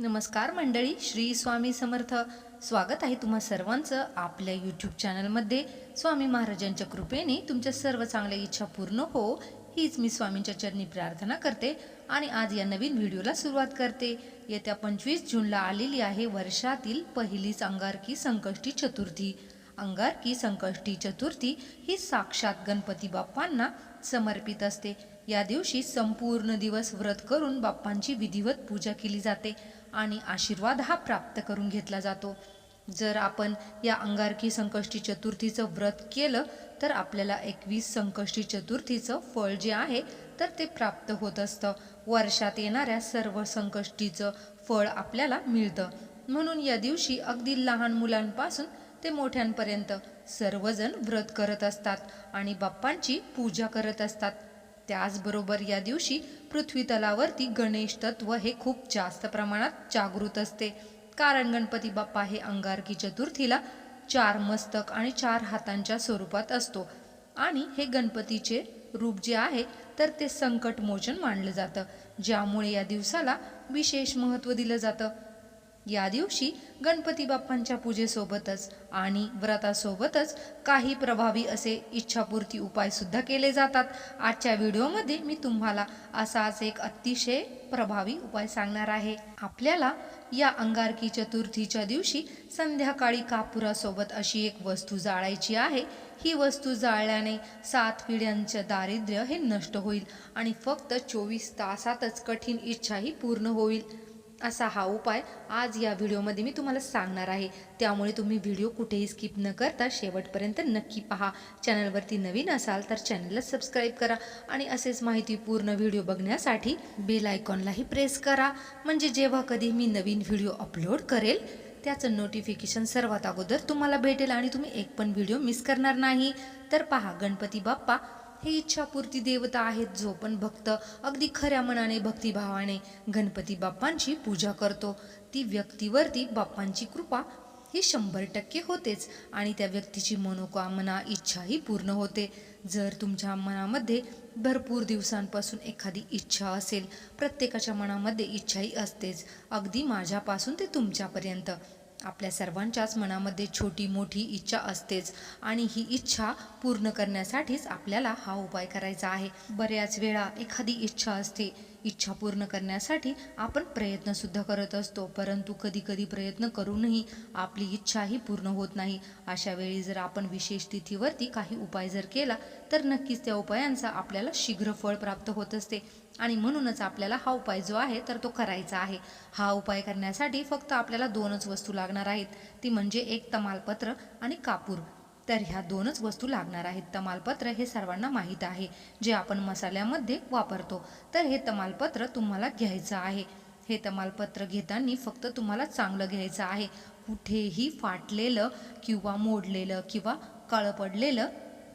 नमस्कार मंडळी श्री स्वामी समर्थ. स्वागत आहे तुम्हा सर्वांचं आपल्या यूट्यूब चॅनलमध्ये स्वामी महाराजांच्या कृपेने तुमच्या सर्व चांगल्या इच्छा पूर्ण हो हीच मी स्वामींच्या चरणी प्रार्थना करते आणि आज या नवीन व्हिडिओला सुरुवात करते. येत्या पंचवीस जूनला आलेली आहे वर्षातील पहिलीच अंगारकी संकष्टी चतुर्थी. अंगारकी संकष्टी चतुर्थी ही साक्षात गणपती बाप्पांना समर्पित असते. या दिवशी संपूर्ण दिवस व्रत करून बाप्पांची विधिवत पूजा केली जाते. आणि आशीर्वाद हा प्राप्त करून घेतला जातो. जर आपण या अंगारकी संकष्टी चतुर्थीचं व्रत केलं तर आपल्याला एकवीस संकष्टी चतुर्थीचं फळ जे आहे तर ते प्राप्त होत असतं. वर्षात येणाऱ्या सर्व संकष्टीचं फळ आपल्याला मिळतं. म्हणून या दिवशी अगदी लहान मुलांपासून ते मोठ्यांपर्यंत सर्वजण व्रत करत असतात आणि बाप्पांची पूजा करत असतात. त्याचबरोबर या दिवशी पृथ्वी तलावरती गणेश तत्व हे खूप जास्त प्रमाणात जागृत असते. कारण गणपती बाप्पा हे अंगारकी चतुर्थीला चार मस्तक आणि चार हातांच्या स्वरूपात असतो. आणि हे गणपतीचे रूप जे आहे तर ते संकटमोचन मानलं जातं. ज्यामुळे या दिवसाला विशेष महत्त्व दिलं जातं. या दिवशी गणपती बाप्पांच्या पूजेसोबतच आणि व्रतासोबतच काही प्रभावी असे इच्छापूर्ती उपाय सुद्धा केले जातात. आजच्या व्हिडिओमध्ये मी तुम्हाला असाच एक अतिशय प्रभावी उपाय सांगणार आहे. आपल्याला या अंगारकी चतुर्थीच्या दिवशी संध्याकाळी कापुरासोबत अशी एक वस्तू जाळायची आहे. ही वस्तू जाळल्याने सात पिढ्यांचं दारिद्र्य हे नष्ट होईल आणि फक्त चोवीस तासातच कठीण इच्छाही पूर्ण होईल. असा हा उपाय आज या व्हिडिओमध्ये मी तुम्हाला सांगणार आहे. त्यामुळे तुम्ही व्हिडिओ कुठेही स्किप न करता शेवटपर्यंत नक्की पहा. चॅनलवरती नवीन असाल तर चॅनलला सबस्क्राईब करा आणि असेच माहितीपूर्ण व्हिडिओ बघण्यासाठी बेल आयकॉनलाही प्रेस करा. म्हणजे जेव्हा कधी मी नवीन व्हिडिओ अपलोड करेल त्याचं नोटिफिकेशन सर्वात अगोदर तुम्हाला भेटेल आणि तुम्ही एक पण व्हिडिओ मिस करणार नाही. तर पहा गणपती बाप्पा हे इच्छापूर्ती देवता आहेत जो पण भक्त अगदी खऱ्या मनाने भक्तिभावाने गणपती बाप्पांची पूजा करतो. ती व्यक्तीवरती बाप्पांची कृपा ही शंभर टक्के होतेच आणि त्या व्यक्तीची मनोकामना इच्छाही पूर्ण होते. जर तुमच्या मनामध्ये भरपूर दिवसांपासून एखादी इच्छा असेल प्रत्येकाच्या मनामध्ये इच्छाही असतेच. अगदी माझ्यापासून ते तुमच्यापर्यंत. आपल्या सर्वांच्याच मनामध्ये छोटी मोठी इच्छा असतेच आणि ही इच्छा पूर्ण करण्यासाठीच आपल्याला हा उपाय करायचा आहे. बऱ्याच वेळा एखादी इच्छा असते इच्छा पूर्ण करण्यासाठी आपण प्रयत्नसुद्धा करत असतो. परंतु कधी कधी प्रयत्न करूनही आपली इच्छाही पूर्ण होत नाही. अशा वेळी जर आपण विशेष तिथीवरती काही उपाय जर केला तर नक्कीच त्या उपायांचा आपल्याला शीघ्र फळ प्राप्त होत असते. आणि म्हणूनच आपल्याला हा उपाय जो आहे तर तो करायचा आहे. हा उपाय करण्यासाठी फक्त आपल्याला दोनच वस्तू लागणार आहेत. ती म्हणजे एक तमालपत्र आणि कापूर. तर ह्या दोनच वस्तू लागणार आहेत. तमालपत्र हे सर्वांना माहीत आहे जे आपण मसाल्यामध्ये वापरतो. तर हे तमालपत्र तुम्हाला घ्यायचं आहे. हे तमालपत्र घेताना फक्त तुम्हाला चांगलं घ्यायचं आहे. कुठेही फाटलेलं किंवा मोडलेलं किंवा काळं पडलेलं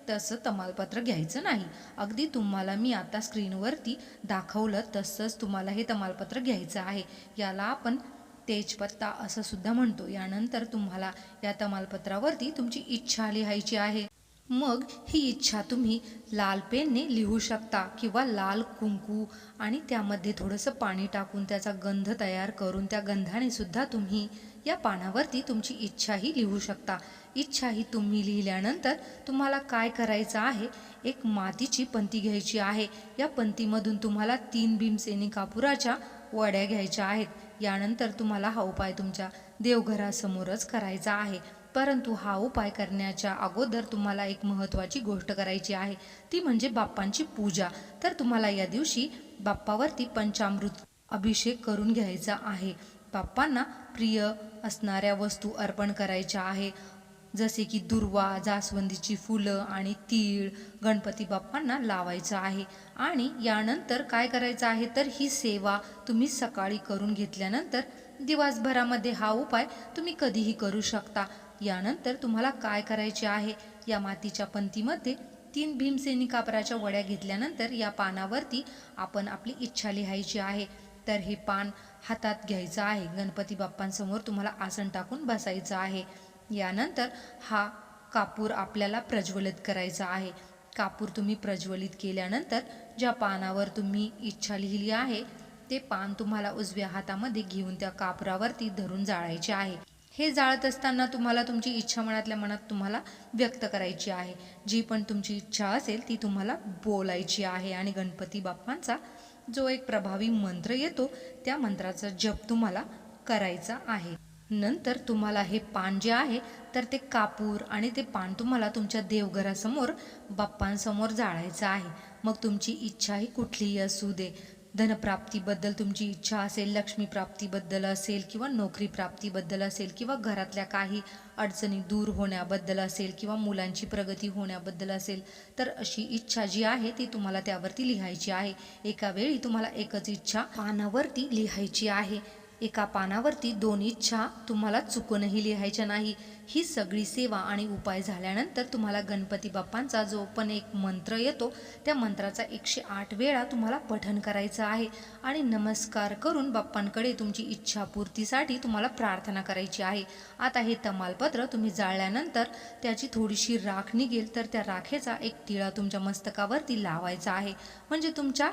तसं तमालपत्र घ्यायचं नाही. अगदी तुम्हाला मी आता स्क्रीनवरती दाखवलं तसंच तुम्हाला हे तमालपत्र घ्यायचं आहे. याला आपण तेजपत्ता असं सुद्धा म्हणतो. यानंतर तुम्हाला या तमालपत्रावरती तुमची इच्छा लिहायची आहे. मग ही इच्छा तुम्ही लाल पेनने लिहू शकता किंवा लाल कुंकू आणि त्यामध्ये थोडंसं पाणी टाकून त्याचा गंध तयार करून त्या गंधाने सुद्धा तुम्ही या पानावरती तुमची इच्छाही लिहू शकता. इच्छाही तुम्ही लिहिल्यानंतर तुम्हाला काय करायचं आहे? एक मातीची पंती घ्यायची आहे. या पंतीमधून तुम्हाला तीन भीमसेनी कापुराच्या वड्या घ्यायच्या आहेत. यानंतर तुम्हाला हा उपाय तुमच्या देवघरासमोरच करायचा आहे. परंतु हा उपाय करण्याच्या अगोदर तुम्हाला एक महत्त्वाची गोष्ट करायची आहे. ती म्हणजे बाप्पांची पूजा. तर तुम्हाला या दिवशी बाप्पावरती पंचामृत अभिषेक करून घ्यायचा आहे. बाप्पांना प्रिय असणाऱ्या वस्तू अर्पण करायच्या आहे. जसे की दुर्वा जास्वंदीची फुलं आणि तीळ गणपती बाप्पांना लावायचं आहे. आणि यानंतर काय करायचं आहे? तर ही सेवा तुम्ही सकाळी करून घेतल्यानंतर दिवसभरामध्ये हा उपाय तुम्ही कधीही करू शकता. यानंतर तुम्हाला काय करायचे आहे? या मातीच्या पंतीमध्ये तीन भीमसेनी कापराच्या वड्या घेतल्यानंतर या पानावरती आपण आपली इच्छा लिहायची आहे. तर हे पान हातात घ्यायचं आहे. गणपती बाप्पांसमोर तुम्हाला आसन टाकून बसायचं आहे. यानंतर हा कापूर आपल्याला प्रज्वलित करायचा आहे. कापूर तुम्ही प्रज्वलित केल्यानंतर ज्या पानावर तुम्ही इच्छा लिहिली आहे ते पान तुम्हाला उजव्या हातामध्ये घेऊन त्या कापरावरती धरून जाळायचे आहे. हे जाळत असताना तुम्हाला तुमची इच्छा मनातल्या मनात तुम्हाला व्यक्त करायची आहे. जी पण तुमची इच्छा असेल ती तुम्हाला बोलायची आहे. आणि गणपती बाप्पांचा जो एक प्रभावी मंत्र येतो त्या मंत्राचा जप तुम्हाला करायचा आहे. नंतर तुम्हाला हे पान जे आहे तर ते कापूर आणि ते पान तुम्हाला तुमच्या देवघरासमोर बाप्पांसमोर जाळायचं आहे. मग तुमची इच्छा ही कुठलीही असू दे. धनप्राप्तीबद्दल तुमची इच्छा असेल लक्ष्मीप्राप्तीबद्दल असेल किंवा नोकरी प्राप्तीबद्दल असेल किंवा घरातल्या काही अडचणी दूर होण्याबद्दल असेल किंवा मुलांची प्रगती होण्याबद्दल असेल तर अशी इच्छा जी आहे ती तुम्हाला त्यावरती लिहायची आहे. एका वेळी तुम्हाला एकच इच्छा पानावरती लिहायची आहे. एका पानावरती दोन इच्छा तुम्हाला चुकूनही लिहायच्या नाही. ही सगळी सेवा आणि उपाय झाल्यानंतर तुम्हाला गणपती बाप्पांचा जो पण एक मंत्र येतो त्या मंत्राचा एकशे आठ वेळा तुम्हाला पठन करायचं आहे. आणि नमस्कार करून बाप्पांकडे तुमची इच्छापूर्तीसाठी तुम्हाला प्रार्थना करायची आहे. आता हे तमालपत्र तुम्ही जाळल्यानंतर त्याची थोडीशी राख निघेल तर त्या राखेचा एक टिळा तुमच्या मस्तकावरती लावायचा आहे. म्हणजे तुमच्या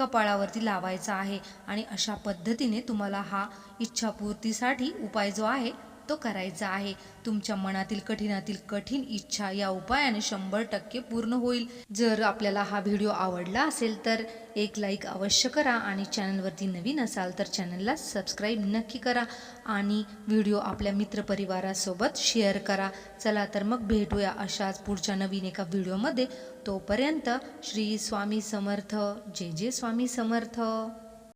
कपाळावरती लावायचा आहे. आणि अशा पद्धतीने तुम्हाला हा इच्छापूर्तीसाठी उपाय जो आहे तो करायचा आहे. तुमच्या मनातील कठीणातील कठीण इच्छा या उपायाने शंभर टक्के पूर्ण होईल. जर आपल्याला हा व्हिडिओ आवडला असेल तर एक लाईक अवश्य करा आणि चॅनलवरती नवीन असाल तर चॅनलला सबस्क्राईब नक्की करा आणि व्हिडिओ आपल्या मित्रपरिवारासोबत शेअर करा. चला तर मग भेटूया अशाच पुढच्या नवीन एका व्हिडिओमध्ये. तोपर्यंत श्री स्वामी समर्थ. जे जे स्वामी समर्थ.